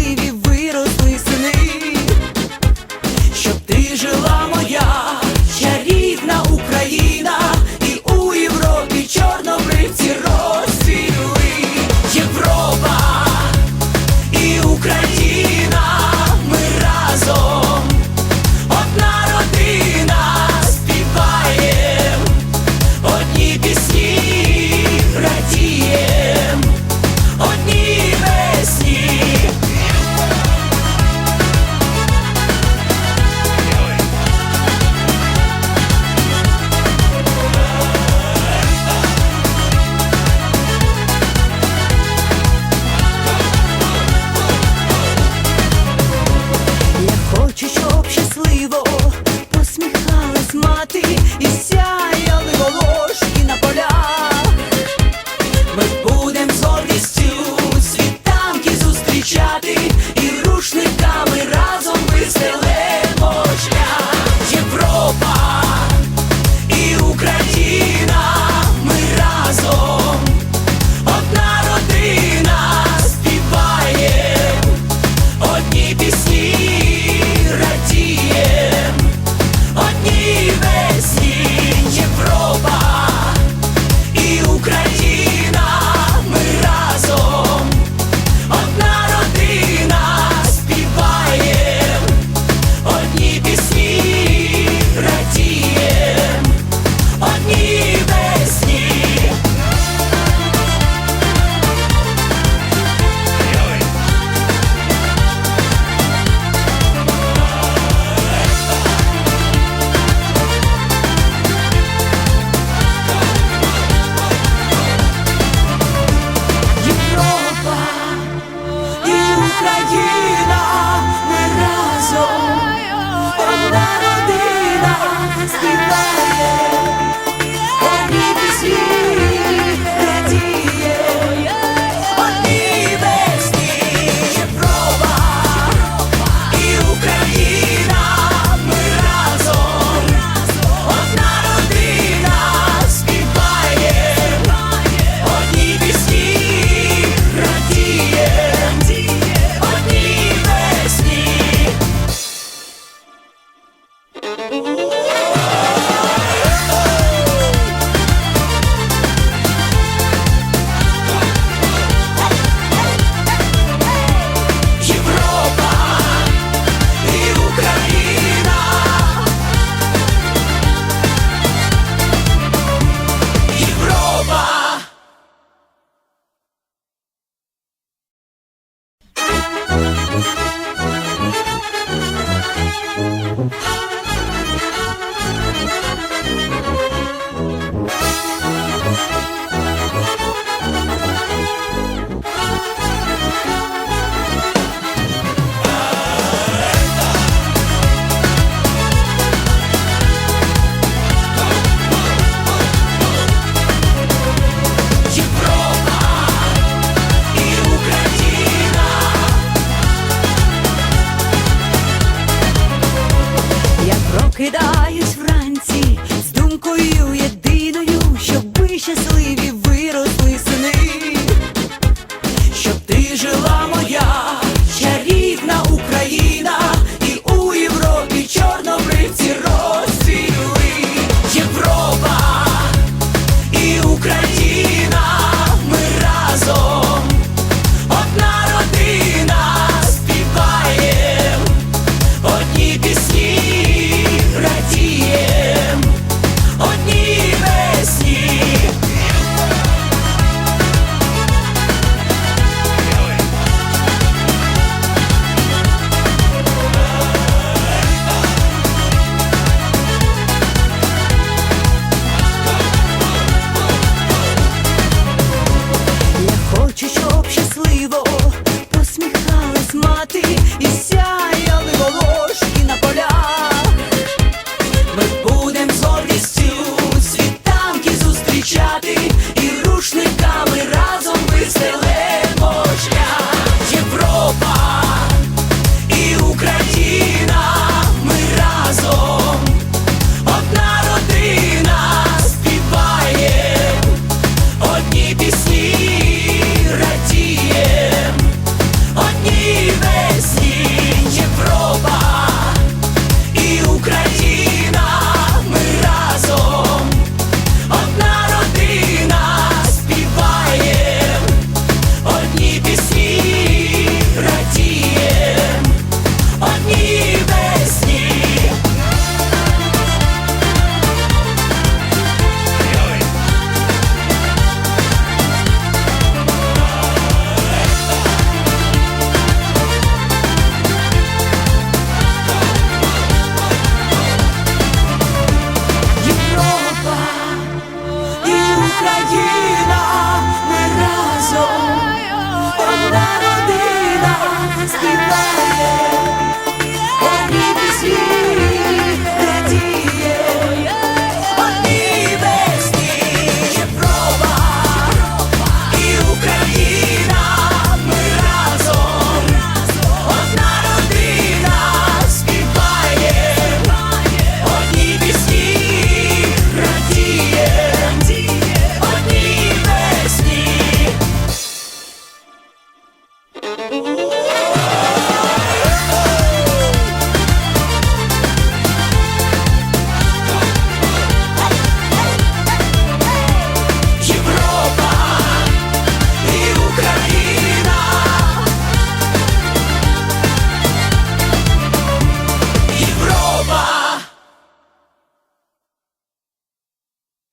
щасливі виросли. виросли сини, щоб ти жила моя, чарівна Україна, і у Європі чорнобривці розцвіли Європа і Україна.